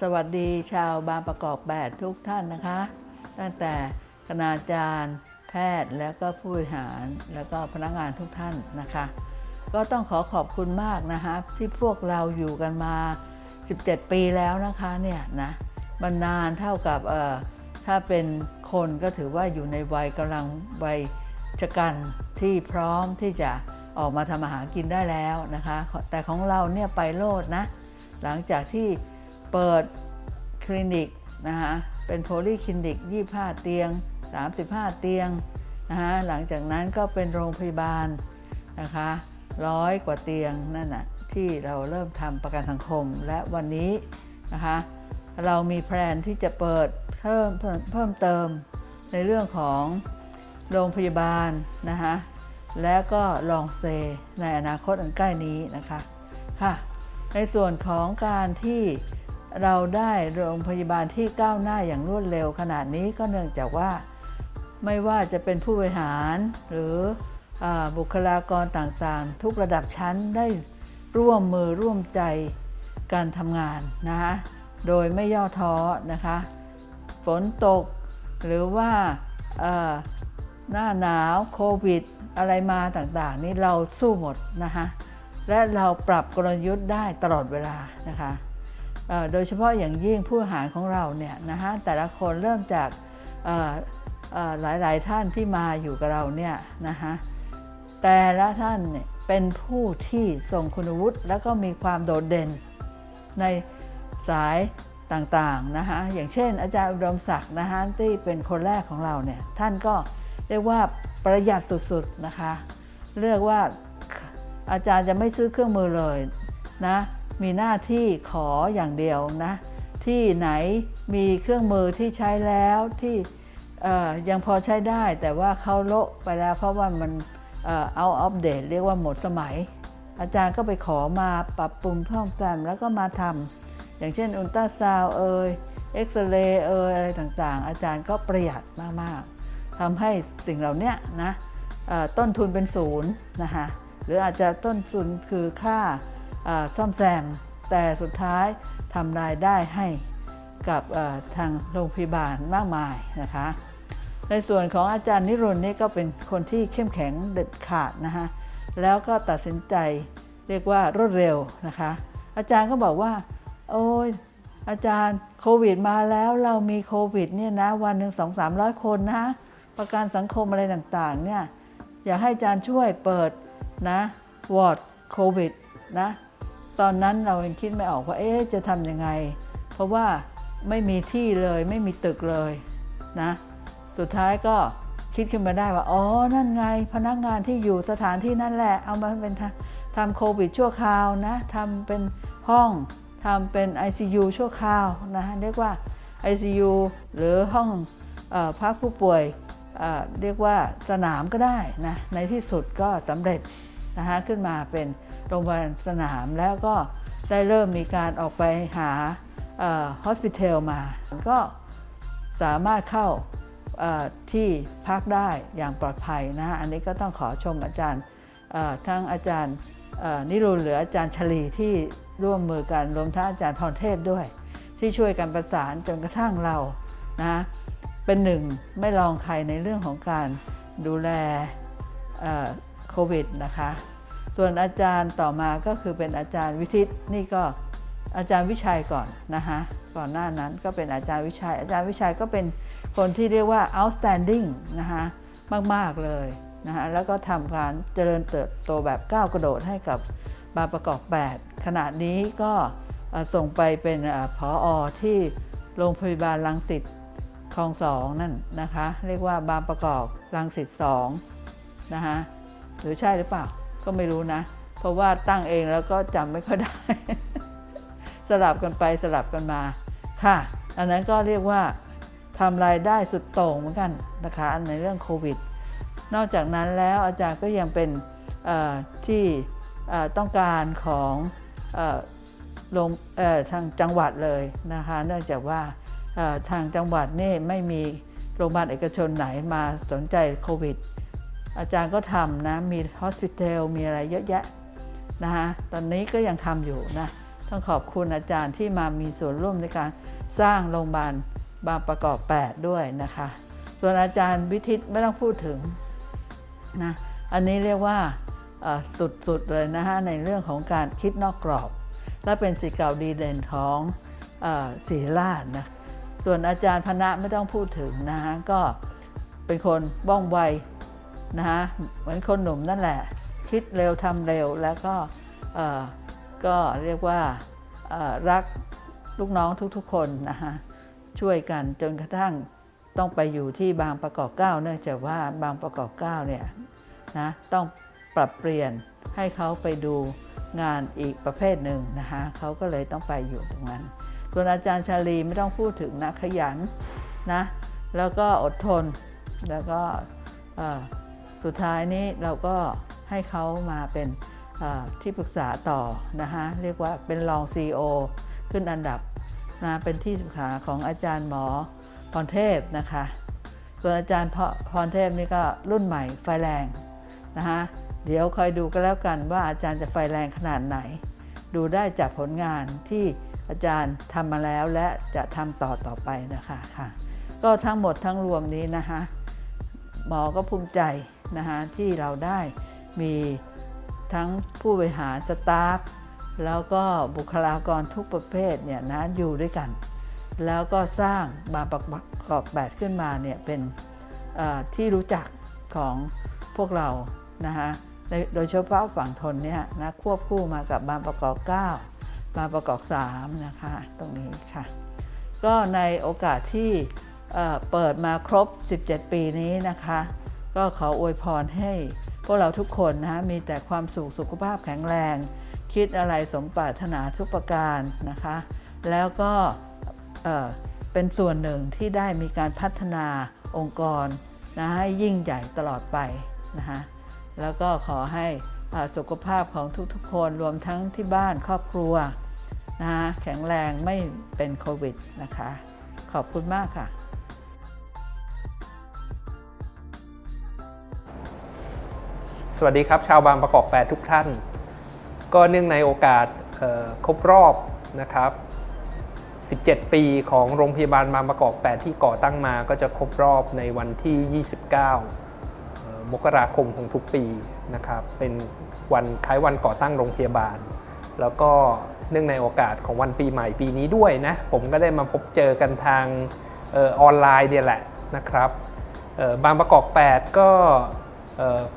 สวัสดีชาวบางประกอบแปดทุกท่านนะคะ ตั้งแต่คณาจารย์ แพทย์แล้วก็ผู้บริหารแล้วก็พนักงานทุกท่านนะคะ ก็ต้องขอขอบคุณมากนะคะที่พวกเราอยู่กันมา 17 ปีแล้วนะคะเนี่ยนะมันนานเท่ากับเอ่อถ้าเป็นคนก็ถือว่าอยู่ในวัยกำลังวัยชะกันที่พร้อมที่จะออกมาทำอาหารกินได้แล้วนะคะ แต่ของเราเนี่ยไปโลดนะ หลังจากที่ เปิดคลินิกนะคะเป็นโพลีคลินิก 25 เตียง 35 เตียงนะคะหลังจากนั้นก็เป็นโรงพยาบาลนะคะร้อยกว่าเตียงนั่นน่ะที่เราเริ่มทำประกันสังคมและวันนี้นะคะเรามีแพลนที่จะเปิดเพิ่มเพิ่มเติมในเรื่องของโรงพยาบาลนะคะและก็ลองเซในอนาคตอันใกล้นี้นะคะค่ะในส่วนของการที่ เราได้โรงพยาบาลที่ก้าวหน้าอย่างรวดเร็วขนาดนี้ก็เนื่องจากว่า ไม่ว่าจะเป็นผู้บริหารหรืออบุคลากรต่างๆ ทุกระดับชั้นได้ร่วมมือร่วมใจการทำงานนะคะโดยไม่ย่อท้อนะคะฝนตกหรือว่าหน้าหนาวโควิด อะไรมาต่างๆ นี่เราสู้หมดนะคะและเราปรับกลยุทธ์ได้ตลอดเวลานะคะ โดยเฉพาะอย่างยิ่งผู้บริหารของเราเนี่ยนะฮะแต่ละคนเริ่มจากเอ่อเอ่อหลายท่านที่มาอยู่กับเราเนี่ยนะฮะแต่ละท่านเนี่ยเป็นผู้ที่ทรงคุณวุฒิแล้วก็มีความโดดเด่นในสายต่างๆนะคะอย่างเช่น อาจารย์อุดมศักดิ์นะฮะที่เป็นคนแรกของเราเนี่ยท่านก็เรียกว่าประหยัดสุดๆนะคะเรียกว่าอาจารย์จะไม่ซื้อเครื่องมือเลยนะ มีหน้าที่ขออย่างเดียวนะ ที่ไหนมีเครื่องมือที่ใช้แล้วที่ยังพอใช้ได้ แต่ว่าเขาโละไปแล้วเพราะว่ามันเอาอัปเดตเรียกว่าหมดสมัย อาจารย์ก็ไปขอมาปรับปรุงเพิ่มเติมแล้วก็มาทำอย่างเช่นอุลตราซาวเอยเอ็กซเรย์เอยอะไรต่างๆ อาจารย์ก็ประหยัดมากๆทำให้สิ่งเหล่านี้นะต้นทุนเป็นศูนย์นะคะหรืออาจจะต้นทุนคือค่า ซ่อมแซม แต่สุดท้ายทำรายได้ให้กับทางโรงพยาบาลมากมายนะคะ ในส่วนของอาจารย์นิรุนนี่ก็เป็นคนที่เข้มแข็งเด็ดขาดนะคะแล้วก็ตัดสินใจเรียกว่ารวดเร็วนะคะ อาจารย์ก็บอกว่า โอ้ยอาจารย์โควิดมาแล้วเรามีโควิดเนี่ยนะวันหนึ่งสองสามร้อยคนนะ ประกันสังคมอะไรต่างๆเนี่ยอยากให้อาจารย์ช่วยเปิดนะวอร์ดโควิดนะ ตอนนั้นเรายังคิดไม่ออกว่าเอ๊ะจะทำยังไง เพราะว่าไม่มีที่เลยไม่มีตึกเลยนะสุดท้ายก็คิดขึ้นมาได้ว่าอ๋อนั่นไงพนักงานที่อยู่สถานที่นั่นแหละ เอามาเป็นทำทำโควิดชั่วคราวนะทำเป็นห้องทำเป็น ICU ชั่วคราวนะเรียกว่า ICU หรือห้องอพักผู้ป่วยเอ่อเรียกว่าสนามก็ได้นะในที่สุดก็สำเร็จนะฮะขึ้นมาเป็น โรงพยาบาลสนามแล้วก็ได้เริ่มมีการออกไปหาฮอสพิทอลมา ก็สามารถเข้าที่พักได้อย่างปลอดภัยนะ อันนี้ก็ต้องขอชมอาจารย์ทั้งอาจารย์นิรุนหรืออาจารย์ชลีที่ร่วมมือกันรวมทั้งอาจารย์พรเทพด้วย ที่ช่วยกันประสานจนกระทั่งเรานะเป็นหนึ่งไม่ลองใครในเรื่องของการดูแลโควิดนะคะ ส่วนอาจารย์ต่อมาก็คือเป็นอาจารย์วิทิตนี่ก็อาจารย์วิชัยก่อนนะคะก่อนหน้านั้นก็เป็นอาจารย์วิชัย อาจารย์วิชัยก็เป็นคนที่เรียกว่า outstanding นะคะมาก ๆ เลยนะคะแล้วก็ทำการเจริญเติบโตแบบก้าวกระโดดให้กับบาประกอบ 8 ขณะนี้ก็ส่งไปเป็นผออที่โรงพยาบาลรังสิตคลองสองนั่นนะคะ เรียกว่าบางประกอบรังสิตสองนะคะหรือใช่หรือเปล่า ก็ไม่รู้นะ เพราะว่าตั้งเองแล้วก็จำไม่ค่อยได้ สลับกันไปสลับกันมาค่ะ อันนั้นก็เรียกว่าทำรายได้สุดโต่งเหมือนกันนะคะในเรื่องโควิด นอกจากนั้นแล้วอาจารย์ก็ยังเป็นที่ต้องการของอ่อโรงทางจังหวัดเลยนะคะ เนื่องจากว่าทางจังหวัดนี่ไม่มีโรงพยาบาลเอกชนไหนมาสนใจโควิด อาจารย์ก็ทำนะมีฮอสพิทอลมีอะไรเยอะแยะนะคะตอนนี้ก็ยังทำอยู่นะต้องขอบคุณอาจารย์ที่มามีส่วนร่วมในการสร้างโรงพยาบาลบางประกอบ 8 ด้วยนะคะ ส่วนอาจารย์วิทิตไม่ต้องพูดถึงนะอันนี้เรียกว่าสุดๆเลยนะฮะในเรื่องของการคิดนอกกรอบ และเป็นสิทธิ์เก่าดีเด่นของศิริราชนะส่วนอาจารย์พนะไม่ต้องพูดถึงนะฮะก็เป็นคนว่องไว นะฮะเหมือนคนหนุ่มนั่นแหละ คิดเร็วทำเร็วแล้วก็ก็เรียกว่ารักลูกน้องทุกๆ คนนะฮะช่วยกันจนกระทั่งต้องไปอยู่ที่บางประกอบเก้าเนื่องจากว่าบางประกอบเก้าเนี่ยนะต้องปรับเปลี่ยนให้เขาไปดูงานอีกประเภทหนึ่งนะคะเขาก็เลยต้องไปอยู่ตรงนั้นส่วนอาจารย์ชาลีไม่ต้องพูดถึงนะขยันนะแล้วก็อดทนแล้วก็ สุดท้ายนี้เราก็ให้เขามาเป็นที่ปรึกษาต่อนะฮะเรียกว่าเป็นรอง CEO ขึ้นอันดับนะเป็นที่ปรึกษาของอาจารย์หมอพรเทพนะคะส่วนอาจารย์พรเทพนี่ก็รุ่นใหม่ไฟแรงนะฮะเดี๋ยวคอยดูก็แล้วกันว่าอาจารย์จะไฟแรงขนาดไหน ดูได้จากผลงานที่อาจารย์ทำมาแล้วและจะทำต่อต่อไปนะคะค่ะก็ทั้งหมดทั้งรวมนี้นะคะหมอก็ภูมิใจ นะคะที่เราได้มีทั้งผู้บริหารสตาฟแล้วก็บุคลากรทุกประเภทเนี่ยนะอยู่ด้วยกัน แล้วก็สร้างบางประกอบแปดขึ้นมาเนี่ยเป็นที่รู้จักของพวกเรานะคะโดยเฉพาะฝั่งทนเนี่ยนะควบคู่มากับบางประกอบ 9 บางประกอบ 3 นะคะตรงนี้ค่ะ ก็ในโอกาสที่เอ่อเปิดมาครบ 17 ปีนี้นะคะ ก็ขออวยพรให้พวกเราทุกคนนะมีแต่ความสุขสุขภาพแข็งแรง คิดอะไรสมปรารถนาทุกประการนะคะ แล้วก็เป็นส่วนหนึ่งที่ได้มีการพัฒนาองค์กรนะให้ยิ่งใหญ่ตลอดไปนะคะแล้วก็ขอให้สุขภาพของทุกๆ คนรวมทั้งที่บ้านครอบครัวนะคะแข็งแรงไม่เป็นโควิดนะคะ ขอบคุณมากค่ะ สวัสดีครับ ชาวบางประกอบ8ทุกท่าน ก็เนื่องในโอกาสครบรอบนะครับ 17 ปีของโรงพยาบาลบางประกอบ 8 ที่ก่อตั้งมาก็จะครบรอบในวันที่ 29 มกราคมของทุกปีนะครับ เป็นวันคล้ายวันก่อตั้งโรงพยาบาล แล้วก็เนื่องในโอกาสของวันปีใหม่ปีนี้ด้วยนะ ผมก็ได้มาพบเจอกันทางออนไลน์เนี่ยแหละนะครับบางประกอบ 8 ก็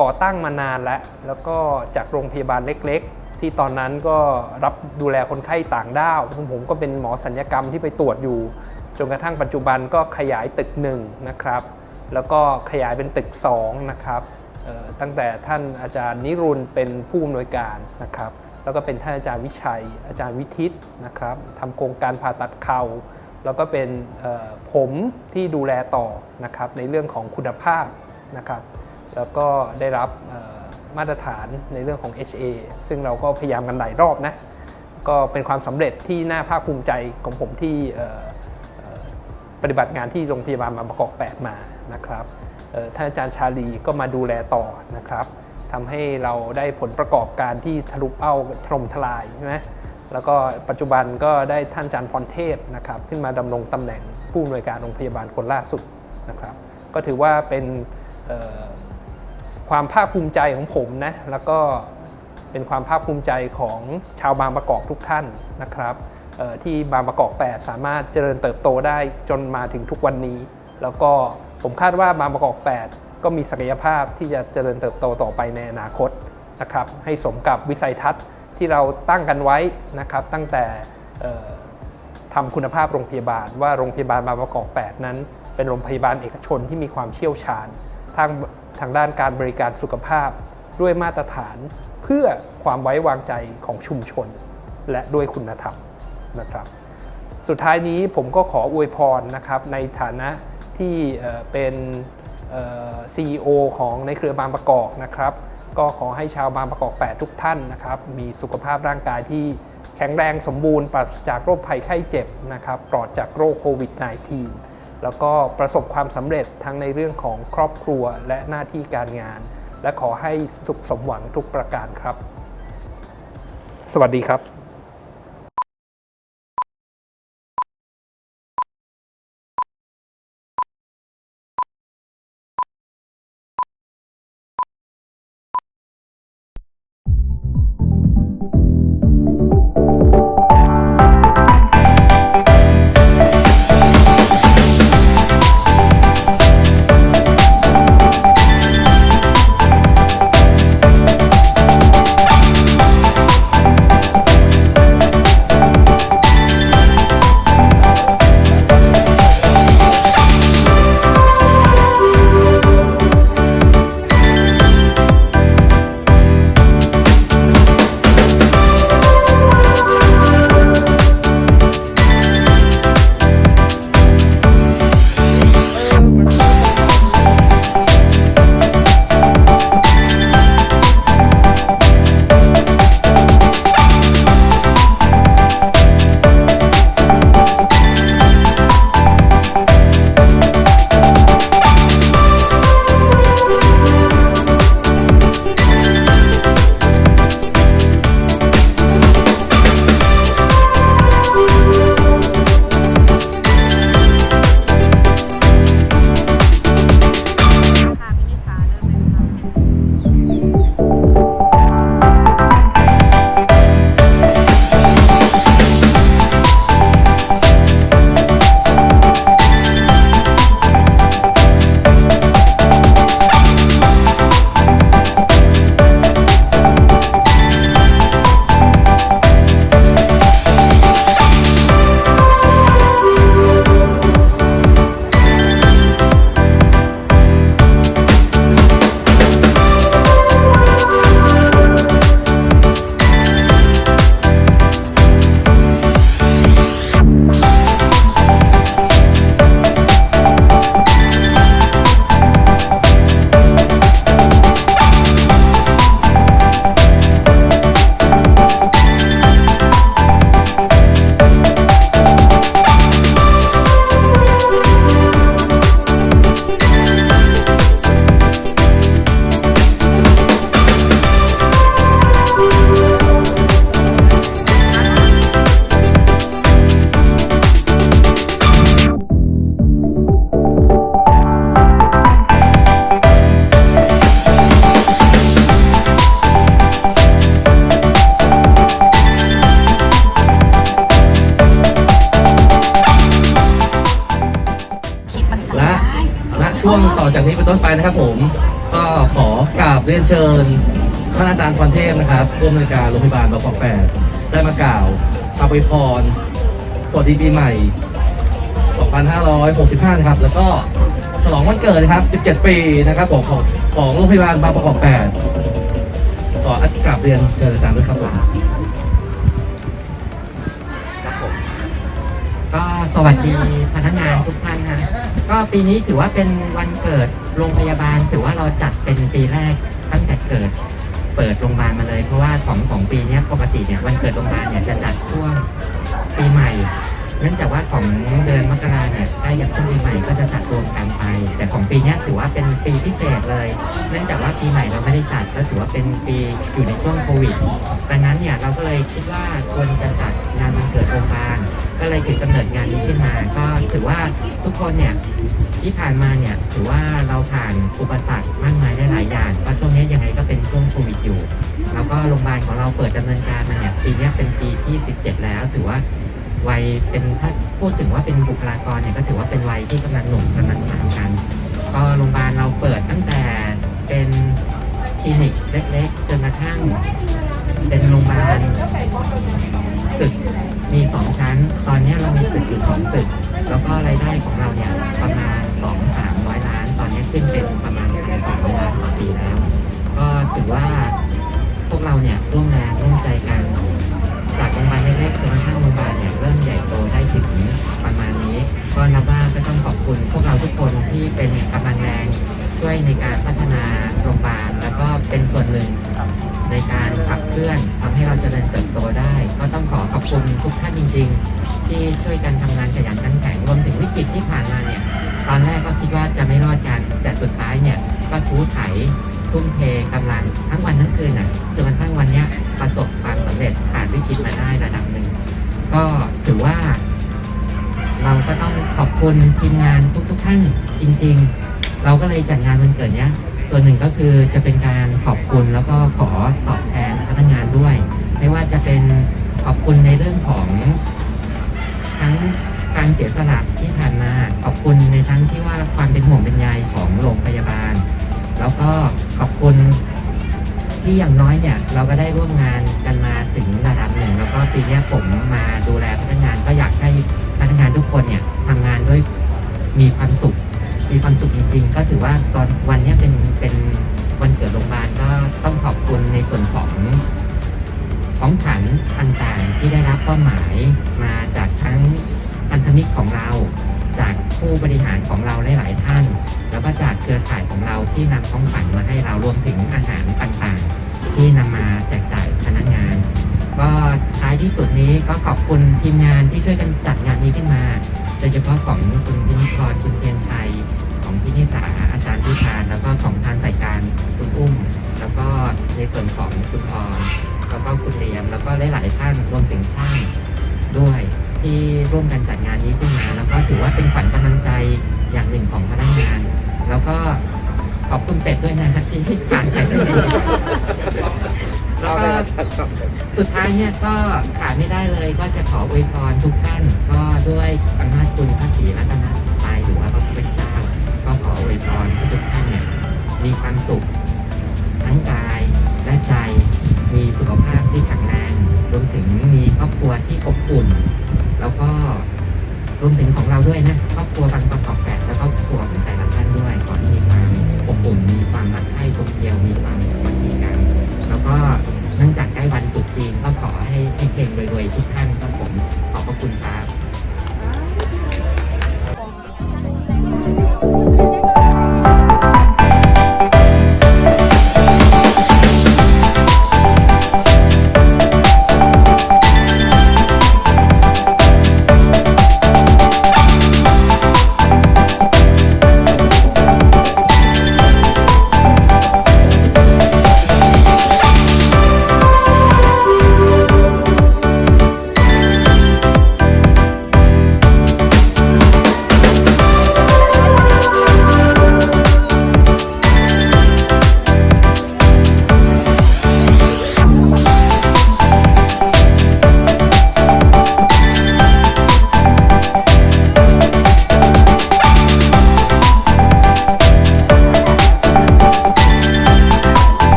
ก่อตั้งมานานแล้ว แล้วก็จากโรงพยาบาลเล็ก ๆ ที่ตอนนั้นก็รับดูแลคนไข้ต่างด้าวผมผมก็เป็นหมอสัญญกรรมที่ไปตรวจอยู่ จนกระทั่งปัจจุบันก็ขยายตึกหนึ่งนะครับ แล้วก็ขยายเป็นตึก2นะครับตั้งแต่ท่านอาจารย์นิรุนเป็นผู้อำนวยการนะครับ แล้วก็เป็นท่านอาจารย์วิชัย อาจารย์วิทิตนะครับทำโครงการผ่าตัดเข่าแล้วก็เป็นผมที่ดูแลต่อนะครับในเรื่องของคุณภาพนะครับ แล้วก็ได้รับมาตรฐานในเรื่องของ HA ซึ่งเราก็พยายามกันหลายรอบนะ ก็เป็นความสำเร็จที่น่าภาคภูมิใจของผมที่ปฏิบัติงานที่โรงพยาบาลบาประกอบ 8 มานะครับท่านอาจารย์ชาลีก็มาดูแลต่อนะครับทำให้เราได้ผลประกอบการที่ทะลุเป้าถล่มทลายใช่ไหมแล้วก็ปัจจุบันก็ได้ท่านอาจารย์พรเทพนะครับขึ้นมาดำรงตำแหน่งผู้อำนวยการโรงพยาบาลคนล่าสุดนะครับ ก็ถือว่าเป็น ความภาคภูมิใจของผมนะแล้วก็เป็นความภาคภูมิใจของชาวบางประกอบทุกท่านนะครับที่บางประกอบ 8 สามารถเจริญเติบโตได้จนมาถึงทุกวันนี้ แล้วก็ผมคาดว่าบางประกอบ 8 ก็มีศักยภาพที่จะเจริญเติบโตต่อไปในอนาคตนะครับให้สมกับวิสัยทัศน์ที่เราตั้งกันไว้นะครับตั้งแต่ทำคุณภาพโรงพยาบาล ว่าโรงพยาบาลบางประกอบ 8 นั้น เป็นโรงพยาบาลเอกชนที่มีความเชี่ยวชาญทาง ทางด้านการบริการสุขภาพ ด้วยมาตรฐานเพื่อความไว้วางใจของชุมชน และด้วยคุณธรรมนะครับ สุดท้ายนี้ผมก็ขออวยพรนะครับในฐานะที่เป็นเอ่อ CEO ของในเครือบางประกอบนะครับ ก็ขอให้ชาวบางประกอบ 8 ทุกท่านนะครับ มีสุขภาพร่างกายที่แข็งแรงสมบูรณ์ปราศจากโรคภัยไข้เจ็บนะครับปลอดจากโรคโควิด -19 แล้วก็ประสบความสำเร็จทั้งในเรื่องของครอบครัวและหน้าที่การงาน และขอให้สุขสมหวังทุกประการครับ สวัสดีครับ ช่วงต่อจากนี้เป็นต้นไปนะครับผม ก็ขอกราบเรียนเชิญท่านอาจารย์พรเทพนะครับผู้อำนวยการโรงพยาบาลบางกอกแปดได้มากล่าวอวยพรสวัสดีปีใหม่ 2565 นะครับ แล้วก็ฉลองวันเกิดนะครับ 17 ปีนะครับของของของโรงพยาบาลบางประกอบ8ขออัดกราบเรียนเชิญอาจารย์ด้วยครับผม สวัสดีพนักงานทุกท่านนะก็ปีนี้ถือว่าเป็นวันเกิดโรงพยาบาล ถือว่าเราจัดเป็นปีแรกตั้งแต่เกิด เปิดโรงพยาบาลมาเลย เพราะว่าของของปีนี้ปกติเนี่ยวันเกิดโรงพยาบาลเนี่ยจะจัดช่วงปีใหม่ เนื่องจากว่าของเดือนมกราเนี่ยใกล้กับช่วงปีใหม่ก็จะจัดรวมกันไป แต่ของปีนี้ถือว่าเป็นปีพิเศษเลย เนื่องจากว่าปีใหม่เราไม่ได้จัดก็ถือว่าเป็นปีอยู่ในช่วงโควิดดังนั้นเนี่ยเราก็เลยคิดว่าควรจะจัดงานวันเกิดโรงพยาบาลก็เลยถือกำเนิดงานนี้ขึ้นมา ก็ถือว่าทุกคนเนี่ยที่ผ่านมาเนี่ยถือว่าเราผ่านอุปสรรคมากมายได้หลายอย่างเพราะช่วงนี้ยังไงก็เป็นช่วงโควิดอยู่ แล้วก็โรงพยาบาลของเราเปิดดำเนินการมาเนี่ยปีนี้เป็นปีที่ 17 แล้วถือว่า วัยเป็นถ้าพูดถึงว่าเป็นบุคลากรเนี่ยก็ถือว่าเป็นวัยที่กำลังหนุ่มกำลังสาวกัน ก็โรงพยาบาลเราเปิดตั้งแต่เป็นคลินิกเล็กๆจนกระทั่งเป็นโรงพยาบาลตึกมีสองชั้น ตอนนี้เรามีตึกอยู่สองตึก แล้วก็รายได้ของเราเนี่ยประมาณสองสามร้อยล้าน ตอนนี้ขึ้นเป็นประมาณสามร้อยล้านต่อปีแล้ว ก็ถือว่าพวกเราเนี่ยร่วมแรงร่วมใจกัน จากโรงพยาบาลเล็กๆจนกระทั่งโรงพยาบาลเนี่ยเริ่มใหญ่โตได้ถึงประมาณนี้ ก็นับว่าก็ต้องขอบคุณ พวกเราทุกคนที่เป็นกำลังแรงช่วยในการพัฒนาโรงพยาบาลแล้วก็เป็นส่วนหนึ่งในการขับเคลื่อนทำให้เราเจริญเติบโตได้ ก็ต้องขอขอบคุณทุกท่านจริง ๆ ที่ช่วยกันทำงานขยันขันแข็งรวมถึงวิกฤตที่ผ่านมาเนี่ยตอนแรกก็คิดว่าจะไม่รอดกันแต่สุดท้ายเนี่ยก็ทูไถ ทุ่มเทกำลังทั้งวันทั้งคืนน่ะจนกระทั่งวันเนี้ยประสบความสำเร็จผ่านวิกฤตมาได้ระดับหนึ่ง ก็ถือว่า เราก็ต้องขอบคุณทีมงานทุกๆท่านจริง ๆ เราก็เลยจัดงานวันเกิดเนี้ยส่วนหนึ่งก็คือจะเป็นการขอบคุณแล้วก็ขอตอบแทนพนักงานด้วย ไม่ว่าจะเป็นขอบคุณในเรื่องของทั้งการเสียสละที่ผ่านมาขอบคุณในทั้งที่ว่าความเป็นห่วงเป็นใยของโรงพยาบาล แล้วก็ขอบคุณที่อย่างน้อยเนี่ยเราก็ได้ร่วมงานกันมาถึงระดับหนึ่งแล้วก็ปีนี้ผมมาดูแลพนักงานก็อยากให้พนักงานทุกคนเนี่ยทำงานด้วยมีความสุข มีความสุขจริง ๆ ก็ถือว่าตอนวันนี้เป็นเป็นวันเกิดโรงพยาบาลก็ต้องขอบคุณในส่วนของของขวัญต่างๆที่ได้รับเป้าหมายมาจากทั้งพันธมิตรของเรา จากผู้บริหารของเราหลาย ๆ ท่าน แล้วก็จากเครือข่ายของเราที่นำของขวัญมาให้เรารวมถึงอาหารต่างๆ ที่นำมาแจกจ่ายพนักงาน ก็ท้ายที่สุดนี้ก็ขอบคุณทีมงานที่ช่วยกันจัดงานนี้ขึ้นมาโดยเฉพาะของคุณพินิกรคุณเทียนชัย ของพี่นิสาอาจารย์พิชานแล้วก็ของทางสายการคุณอุ้ม แล้วก็ในส่วนของคุณออมแล้วก็คุณเรียมแล้วก็หลาย ๆ ท่านรวมถึงช่างด้วย ที่ร่วมกันจัดงานนี้ขึ้นมาแล้วก็ถือว่าเป็นขวัญกำลังใจอย่างหนึ่งของพนักงาน แล้วก็ขอบคุณเป็ดด้วยนะที่ผ่านไปได้ดีแล้วก็สุดท้ายเนี่ยก็ขาดไม่ได้เลยก็จะขออวยพรทุกท่าน ก็ด้วยอำนาจคุณพระศรีรัตนตรัยหรือว่าพระพุทธเจ้าก็ขออวยพรให้ทุกท่านเนี่ยมีความสุข รวมถึงของเราด้วยนะครอบครัวบางประ